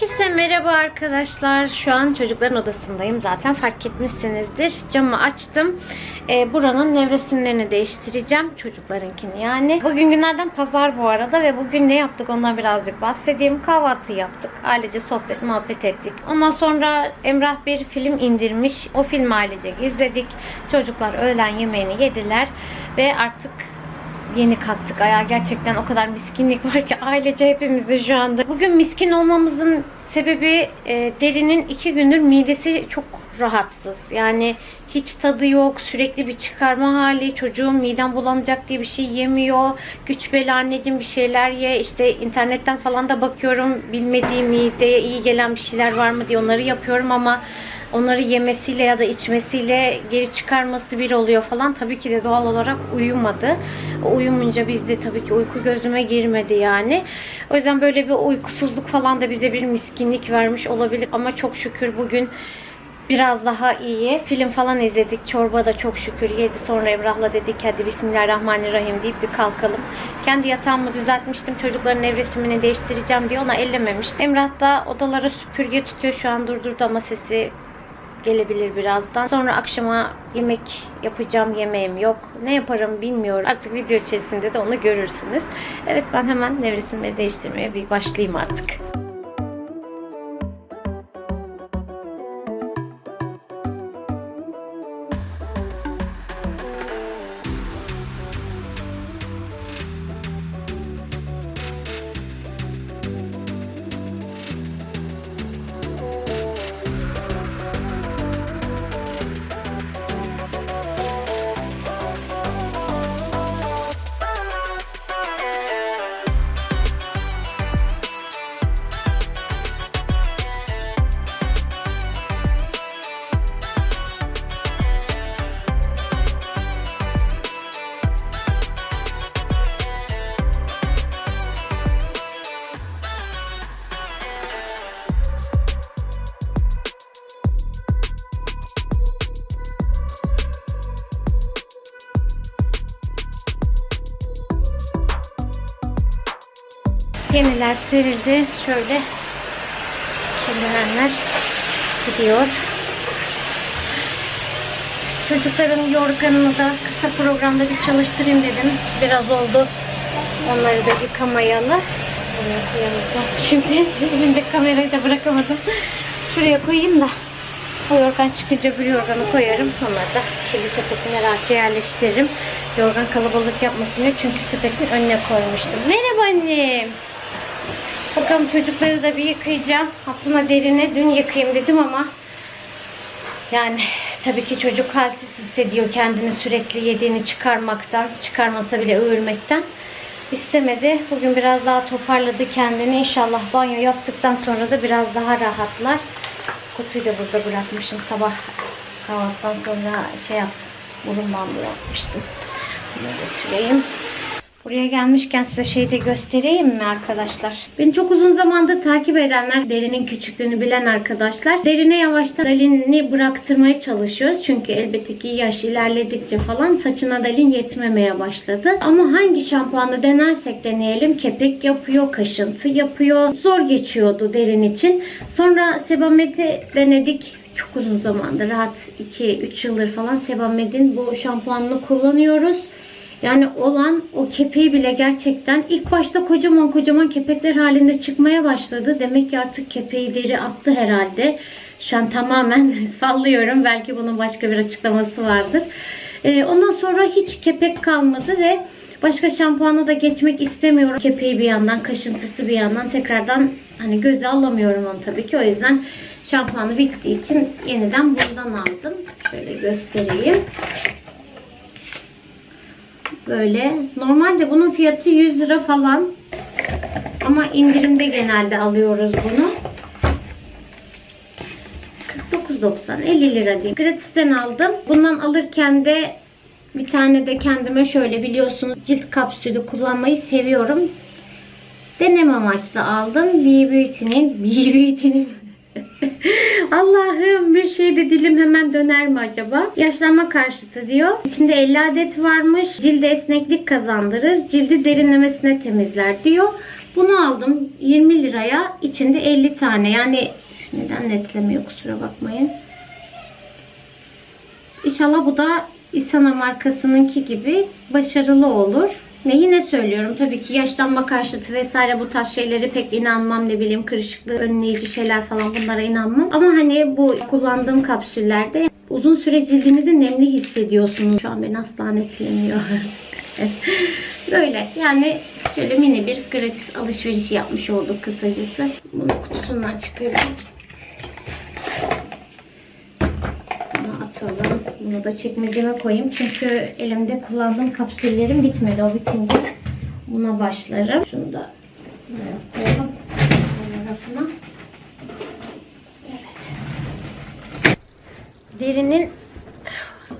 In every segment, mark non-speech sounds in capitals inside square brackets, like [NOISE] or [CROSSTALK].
Herkese merhaba arkadaşlar. Şu an çocukların odasındayım. Zaten fark etmişsinizdir. Camı açtım. Ee, buranın nevresimlerini değiştireceğim. Çocuklarınkini yani. Bugün günlerden pazar bu arada ve bugün ne yaptık ondan birazcık bahsedeyim. Kahvaltı yaptık. Ailece sohbet muhabbet ettik. Ondan sonra Emrah bir film indirmiş. O filmi ailecek izledik. Çocuklar öğlen yemeğini yediler ve artık yeni kalktık ayağa. Gerçekten o kadar miskinlik var ki ailece hepimizde şu anda. Bugün miskin olmamızın sebebi e, derinin iki gündür midesi çok rahatsız. Yani hiç tadı yok. Sürekli bir çıkarma hali. Çocuğum midem bulanacak diye bir şey yemiyor. Güç bela anneciğim bir şeyler ye. İşte internetten falan da bakıyorum. Bilmediğim mideye iyi gelen bir şeyler var mı diye onları yapıyorum ama onları yemesiyle ya da içmesiyle geri çıkarması bir oluyor falan. Tabii ki de doğal olarak uyumadı. Uyumunca bizde tabii ki uyku gözüme girmedi yani. O yüzden böyle bir uykusuzluk falan da bize bir miskinlik vermiş olabilir. Ama çok şükür bugün biraz daha iyi. Film falan izledik. Çorba da çok şükür yedi. Sonra Emrah'la dedik hadi Bismillahirrahmanirrahim deyip bir kalkalım. Kendi yatağımı düzeltmiştim. Çocukların nevresimini değiştireceğim diye ona ellememiştim. Emrah da odalara süpürge tutuyor. Şu an durdurdu ama sesi gelebilir birazdan. Sonra akşama yemek yapacağım yemeğim yok. Ne yaparım bilmiyorum. Artık video içerisinde de onu görürsünüz. Evet ben hemen nevresimleri değiştirmeye bir başlayayım artık. Yeniler serildi. Şöyle kirlenenler gidiyor. Çocukların yorganını da kısa programda bir çalıştırayım dedim. Biraz oldu. Onları da yıkamayalı. Şimdi elimde kamerayı da bırakamadım. Şuraya koyayım da o yorgan çıkınca bir yorganı koyarım. Onları da kirli sepetine rahatça yerleştiririm. Yorgan kalabalık yapmasın diye çünkü sepetin önüne koymuştum. Merhaba annem. Bakalım çocukları da bir yıkayacağım. Aslında derine dün yıkayayım dedim ama yani tabii ki çocuk halsiz hissediyor kendini sürekli yediğini çıkarmaktan, çıkarmasa bile övülmekten. İstemedi. Bugün biraz daha toparladı kendini. İnşallah banyo yaptıktan sonra da biraz daha rahatlar. Kutuyu da burada bırakmışım. Sabah kahvaltıdan sonra şey yaptım. Burun bandı yapmıştım. Bunu götüreyim. Buraya gelmişken size şeyi de göstereyim mi arkadaşlar? Beni çok uzun zamandır takip edenler, derinin küçüklüğünü bilen arkadaşlar. Derine yavaştan dalini bıraktırmaya çalışıyoruz. Çünkü elbette ki yaş ilerledikçe falan saçına dalin yetmemeye başladı. Ama hangi şampuanı denersek deneyelim kepek yapıyor, kaşıntı yapıyor. Zor geçiyordu derin için. Sonra Sebamed'i denedik çok uzun zamandır rahat 2-3 yıldır falan Sebamed'in bu şampuanını kullanıyoruz. Yani olan o kepeği bile gerçekten ilk başta kocaman kocaman kepekler halinde çıkmaya başladı. Demek ki artık kepeği deri attı herhalde. Şu an tamamen [LAUGHS] sallıyorum. Belki bunun başka bir açıklaması vardır. Ee, ondan sonra hiç kepek kalmadı ve başka şampuana da geçmek istemiyorum. Kepeği bir yandan, kaşıntısı bir yandan tekrardan hani göze alamıyorum onu tabii ki. O yüzden şampuanı bittiği için yeniden buradan aldım. Şöyle göstereyim. Böyle. Normalde bunun fiyatı 100 lira falan. Ama indirimde genelde alıyoruz bunu. 49.90 50 lira diyeyim. Gratisten aldım. Bundan alırken de bir tane de kendime şöyle biliyorsunuz cilt kapsülü kullanmayı seviyorum. Deneme amaçlı aldım. B Beauty'nin B Beauty'nin Allah'ım bir şey de dilim hemen döner mi acaba? Yaşlanma karşıtı diyor. İçinde 50 adet varmış. Cilde esneklik kazandırır. Cildi derinlemesine temizler diyor. Bunu aldım 20 liraya. İçinde 50 tane. Yani neden netlemiyor kusura bakmayın. İnşallah bu da Isana markasınınki gibi başarılı olur. Ve yine söylüyorum tabii ki yaşlanma karşıtı vesaire bu tarz şeyleri pek inanmam ne bileyim kırışıklığı önleyici şeyler falan bunlara inanmam. Ama hani bu kullandığım kapsüllerde uzun süre cildinizi nemli hissediyorsunuz. Şu an beni asla netlemiyor. [LAUGHS] Böyle yani şöyle mini bir gratis alışveriş yapmış olduk kısacası. Bunu kutusundan çıkarıyorum. Bunu atalım. Bunu da çekmeceme koyayım. Çünkü elimde kullandığım kapsüllerim bitmedi. O bitince buna başlarım. Şunu da koyalım. Böyle rafına. Evet. Derinin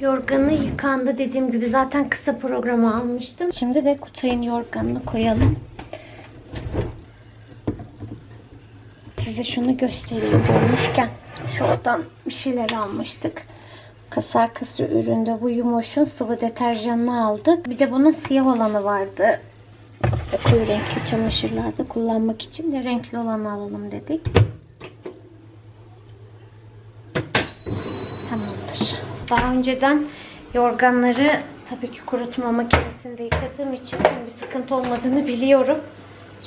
yorganı yıkandı dediğim gibi zaten kısa programı almıştım. Şimdi de Kutay'ın yorganını koyalım. Size şunu göstereyim görmüşken. Şuradan bir şeyler almıştık. Kasar kası üründe bu Yumoş'un sıvı deterjanını aldık. Bir de bunun siyah olanı vardı. Koyu renkli çamaşırlarda kullanmak için de renkli olanı alalım dedik. Tamamdır. Daha önceden yorganları tabii ki kurutma makinesinde yıkadığım için bir sıkıntı olmadığını biliyorum.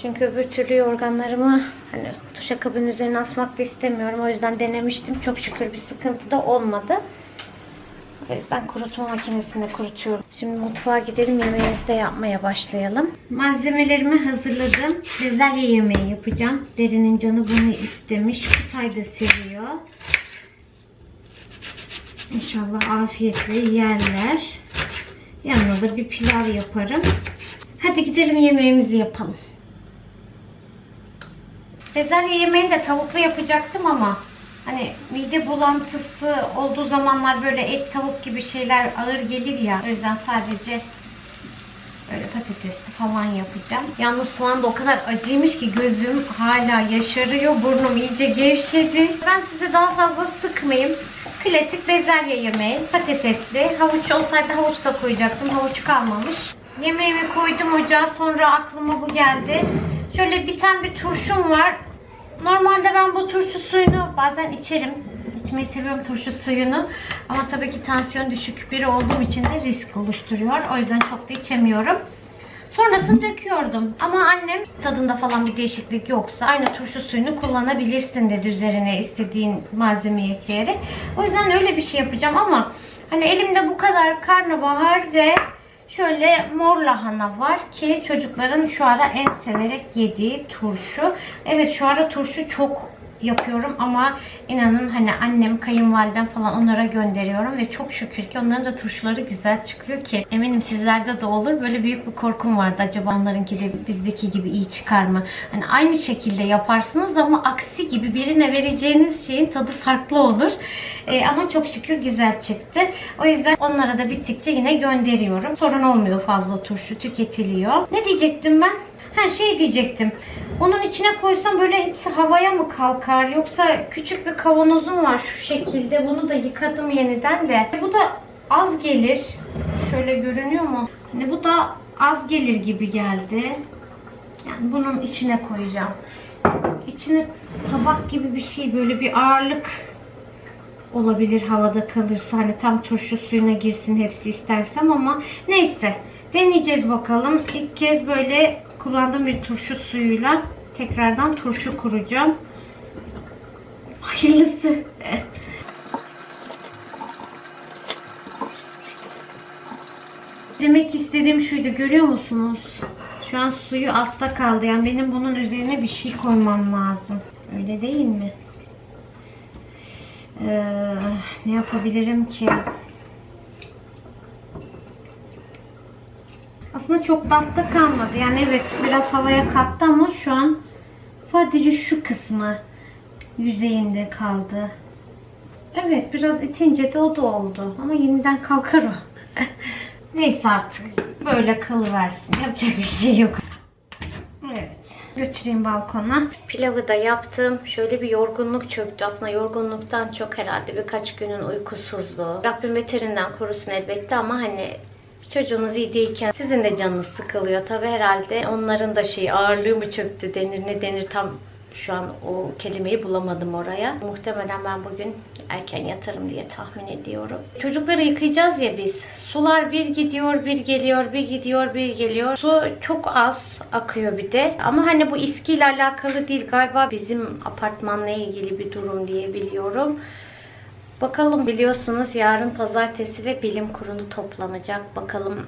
Çünkü öbür türlü yorganlarımı hani duşakabinin üzerine asmak da istemiyorum. O yüzden denemiştim. Çok şükür bir sıkıntı da olmadı. O yüzden kurutma makinesinde kurutuyorum. Şimdi mutfağa gidelim yemeğimizi de yapmaya başlayalım. Malzemelerimi hazırladım. Bezelye yemeği yapacağım. Derinin canı bunu istemiş. Kutay da seviyor. İnşallah afiyetle yerler. Yanına da bir pilav yaparım. Hadi gidelim yemeğimizi yapalım. Bezelye yemeğini de tavuklu yapacaktım ama hani mide bulantısı olduğu zamanlar böyle et tavuk gibi şeyler ağır gelir ya. O yüzden sadece böyle patatesli falan yapacağım. Yalnız soğan da o kadar acıymış ki gözüm hala yaşarıyor. Burnum iyice gevşedi. Ben size daha fazla sıkmayayım. Klasik bezelye yemeği. Patatesli. Havuç olsaydı havuç da koyacaktım. Havuç kalmamış. Yemeğimi koydum ocağa. Sonra aklıma bu geldi. Şöyle biten bir turşum var. Normalde ben bu turşu suyunu bazen içerim. İçmeyi seviyorum turşu suyunu. Ama tabii ki tansiyon düşük biri olduğum için de risk oluşturuyor. O yüzden çok da içemiyorum. Sonrasını döküyordum. Ama annem tadında falan bir değişiklik yoksa aynı turşu suyunu kullanabilirsin dedi üzerine istediğin malzemeyi ekleyerek. O yüzden öyle bir şey yapacağım ama hani elimde bu kadar karnabahar ve şöyle mor lahana var ki çocukların şu ara en severek yediği turşu. Evet şu ara turşu çok yapıyorum ama inanın hani annem, kayınvalidem falan onlara gönderiyorum ve çok şükür ki onların da turşuları güzel çıkıyor ki eminim sizlerde de olur. Böyle büyük bir korkum vardı acaba onlarınki de bizdeki gibi iyi çıkar mı? Hani aynı şekilde yaparsınız ama aksi gibi birine vereceğiniz şeyin tadı farklı olur. Ee, ama çok şükür güzel çıktı. O yüzden onlara da bittikçe yine gönderiyorum. Sorun olmuyor fazla turşu tüketiliyor. Ne diyecektim ben? Ha şey diyecektim. Onun içine koysam böyle hepsi havaya mı kalkar? Yoksa küçük bir kavanozum var şu şekilde. Bunu da yıkadım yeniden de. Bu da az gelir. Şöyle görünüyor mu? Bu da az gelir gibi geldi. Yani bunun içine koyacağım. İçine tabak gibi bir şey böyle bir ağırlık olabilir havada kalırsa. Hani tam turşu suyuna girsin hepsi istersem ama neyse. Deneyeceğiz bakalım. İlk kez böyle kullandığım bir turşu suyuyla tekrardan turşu kuracağım. Hayırlısı. Demek istediğim şuydu görüyor musunuz? Şu an suyu altta kaldı. Yani benim bunun üzerine bir şey koymam lazım. Öyle değil mi? Ee, ne yapabilirim ki? Aslında çok altta kalmadı. Yani evet biraz havaya kalktı ama şu an sadece şu kısmı yüzeyinde kaldı. Evet biraz itince de o da oldu. Ama yeniden kalkar o. [LAUGHS] Neyse artık. Böyle kalıversin. Yapacak bir şey yok. Evet. Götüreyim balkona. Pilavı da yaptım. Şöyle bir yorgunluk çöktü. Aslında yorgunluktan çok herhalde birkaç günün uykusuzluğu. Rabbim beterinden korusun elbette ama hani Çocuğunuz iyi değilken sizin de canınız sıkılıyor. Tabi herhalde onların da şey ağırlığı mı çöktü denir ne denir tam şu an o kelimeyi bulamadım oraya. Muhtemelen ben bugün erken yatarım diye tahmin ediyorum. Çocukları yıkayacağız ya biz. Sular bir gidiyor, bir geliyor, bir gidiyor, bir geliyor. Su çok az akıyor bir de. Ama hani bu iskiyle alakalı değil. Galiba bizim apartmanla ilgili bir durum diye biliyorum. Bakalım biliyorsunuz yarın pazartesi ve bilim kurulu toplanacak. Bakalım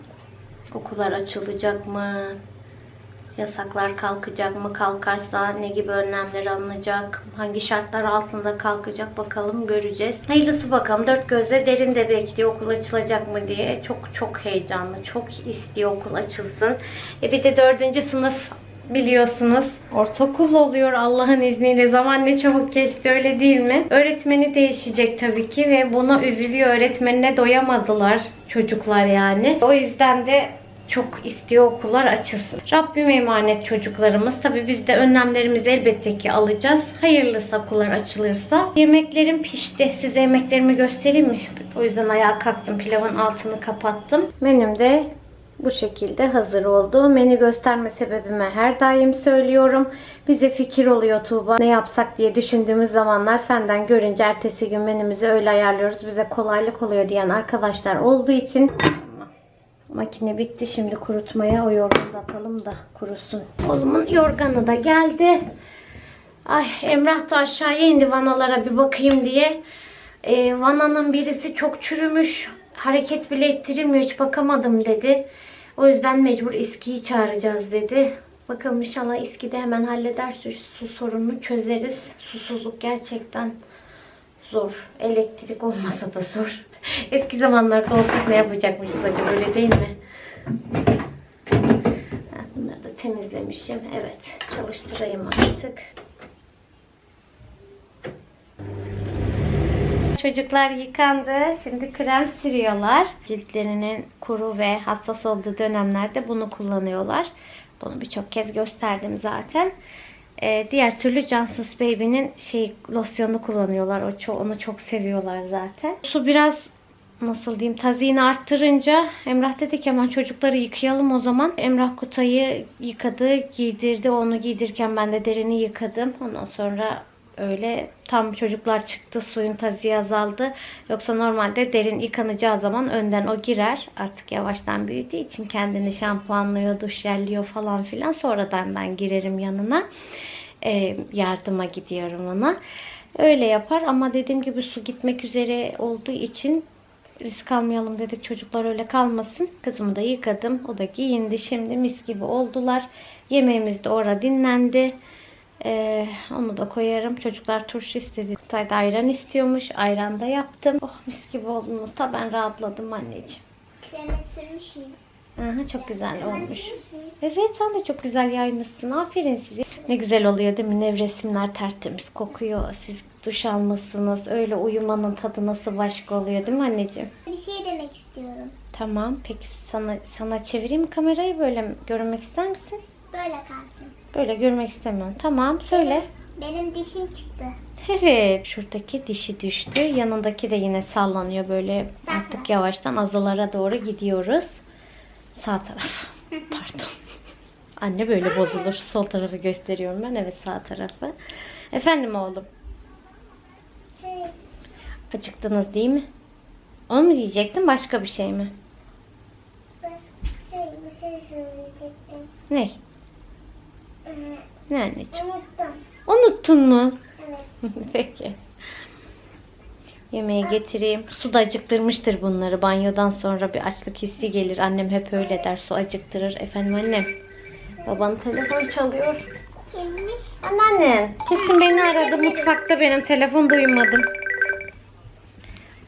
okullar açılacak mı? Yasaklar kalkacak mı? Kalkarsa ne gibi önlemler alınacak? Hangi şartlar altında kalkacak? Bakalım göreceğiz. Hayırlısı bakalım. Dört gözle derin de bekliyor okul açılacak mı diye. Çok çok heyecanlı. Çok istiyor okul açılsın. E bir de dördüncü sınıf biliyorsunuz. Ortaokul oluyor Allah'ın izniyle. Zaman ne çabuk geçti öyle değil mi? Öğretmeni değişecek tabii ki ve buna üzülüyor. Öğretmenine doyamadılar çocuklar yani. O yüzden de çok istiyor okullar açılsın. Rabbime emanet çocuklarımız. Tabii biz de önlemlerimizi elbette ki alacağız. Hayırlısı okullar açılırsa. Yemeklerim pişti. Size yemeklerimi göstereyim mi? O yüzden ayağa kalktım. Pilavın altını kapattım. Menüm de bu şekilde hazır oldu. Menü gösterme sebebime her daim söylüyorum. Bize fikir oluyor Tuğba. Ne yapsak diye düşündüğümüz zamanlar senden görünce ertesi gün menümüzü öyle ayarlıyoruz. Bize kolaylık oluyor diyen arkadaşlar olduğu için Makine bitti. Şimdi kurutmaya o yorganı atalım da kurusun. Oğlumun yorganı da geldi. Ay Emrah da aşağıya indi vanalara bir bakayım diye. Ee, vananın birisi çok çürümüş. Hareket bile ettirilmiyor. Hiç bakamadım dedi. O yüzden mecbur İSKİ'yi çağıracağız dedi. Bakalım inşallah İSKİ de hemen halleder. Su, su sorununu çözeriz. Susuzluk gerçekten zor. Elektrik olmasa da zor. [LAUGHS] Eski zamanlarda olsak ne yapacakmışız acaba öyle değil mi? Bunları da temizlemişim. Evet çalıştırayım artık. Çocuklar yıkandı. Şimdi krem sürüyorlar. Ciltlerinin kuru ve hassas olduğu dönemlerde bunu kullanıyorlar. Bunu birçok kez gösterdim zaten. Ee, diğer türlü Johnson's Baby'nin şey losyonunu kullanıyorlar. O ço- onu çok seviyorlar zaten. Su biraz nasıl diyeyim tazini arttırınca Emrah dedi ki hemen çocukları yıkayalım o zaman. Emrah Kutay'ı yıkadı, giydirdi. Onu giydirirken ben de derini yıkadım. Ondan sonra öyle tam çocuklar çıktı suyun taziği azaldı. Yoksa normalde derin yıkanacağı zaman önden o girer. Artık yavaştan büyüdüğü için kendini şampuanlıyor, duş yerliyor falan filan. Sonradan ben girerim yanına. Ee, yardıma gidiyorum ona. Öyle yapar ama dediğim gibi su gitmek üzere olduğu için risk almayalım dedik çocuklar öyle kalmasın. Kızımı da yıkadım. O da giyindi. Şimdi mis gibi oldular. Yemeğimiz de orada dinlendi. Ee, onu da koyarım. Çocuklar turşu istedi. Kutay da ayran istiyormuş. Ayran da yaptım. Oh mis gibi oldunuz. Ta ben rahatladım anneciğim. Kreme sürmüş? Aha, çok güzel olmuş. Evet sen de çok güzel yaymışsın. Aferin size. Ne güzel oluyor değil mi? Nevresimler tertemiz kokuyor. Siz duş almışsınız. Öyle uyumanın tadı nasıl başka oluyor değil mi anneciğim? Bir şey demek istiyorum. Tamam. Peki sana sana çevireyim kamerayı böyle mi? görünmek ister misin? Böyle kalsın. Böyle görmek istemiyorum. Tamam söyle. Benim dişim çıktı. Evet. Şuradaki dişi düştü. Yanındaki de yine sallanıyor böyle artık yavaştan azalara doğru gidiyoruz. Sağ taraf. [LAUGHS] Pardon. Anne böyle bozulur. Sol tarafı gösteriyorum ben. Evet sağ tarafı. Efendim oğlum. Şey, Acıktınız değil mi? Onu mu yiyecektin başka bir şey mi? ben şey, bir şey söyleyecektim. Ne? Ne anneciğim? unuttum. Unuttun mu? Evet. [LAUGHS] Peki. Yemeği getireyim. Su da acıktırmıştır bunları. Banyodan sonra bir açlık hissi gelir. Annem hep öyle der. Su acıktırır. Efendim annem. Babanın telefon çalıyor. Kimmiş? Anneannen. Kesin beni aradı. Mutfakta benim. Telefon duymadım.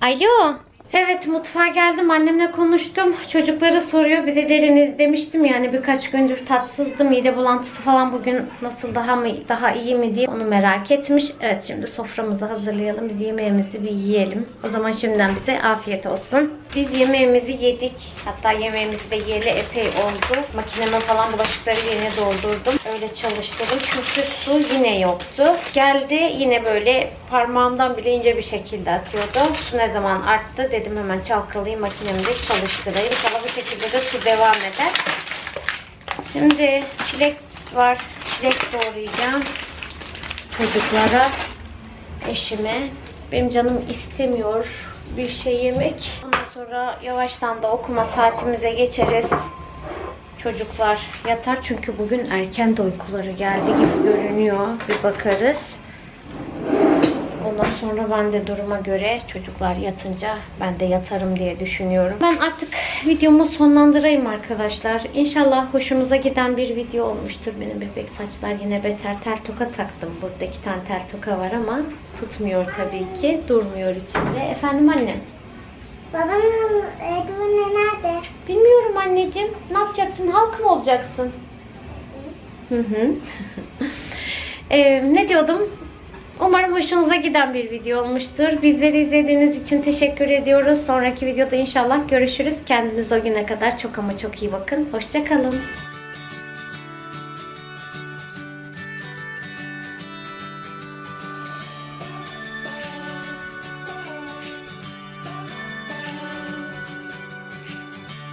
Alo. Evet mutfağa geldim. Annemle konuştum. Çocuklara soruyor. Bir de derini demiştim yani birkaç gündür tatsızdı. Mide bulantısı falan bugün nasıl daha mı daha iyi mi diye onu merak etmiş. Evet şimdi soframızı hazırlayalım. Biz yemeğimizi bir yiyelim. O zaman şimdiden bize afiyet olsun. Biz yemeğimizi yedik. Hatta yemeğimizi de yiyeli epey oldu. Makinemin falan bulaşıkları yeni doldurdum. Öyle çalıştırdım. Çünkü su yine yoktu. Geldi yine böyle parmağımdan bile ince bir şekilde atıyordu. Su ne zaman arttı dedim dedim hemen çalkalayayım makinemde çalıştırayım. İnşallah bu şekilde de su devam eder. Şimdi çilek var. Çilek doğrayacağım. Çocuklara, eşime. Benim canım istemiyor bir şey yemek. Ondan sonra yavaştan da okuma saatimize geçeriz. Çocuklar yatar çünkü bugün erken de uykuları geldi gibi görünüyor. Bir bakarız. Ondan sonra ben de duruma göre çocuklar yatınca ben de yatarım diye düşünüyorum. Ben artık videomu sonlandırayım arkadaşlar. İnşallah hoşunuza giden bir video olmuştur. Benim bebek saçlar yine beter tel toka taktım. Burada iki tane tel toka var ama tutmuyor tabii ki. Durmuyor içinde. Efendim annem? Babamın eldiveni nerede? Bilmiyorum anneciğim. Ne yapacaksın? Halk mı olacaksın? Hı hı. [LAUGHS] Ee, ne diyordum? Umarım hoşunuza giden bir video olmuştur. Bizleri izlediğiniz için teşekkür ediyoruz. Sonraki videoda inşallah görüşürüz. Kendinize o güne kadar çok ama çok iyi bakın. Hoşçakalın.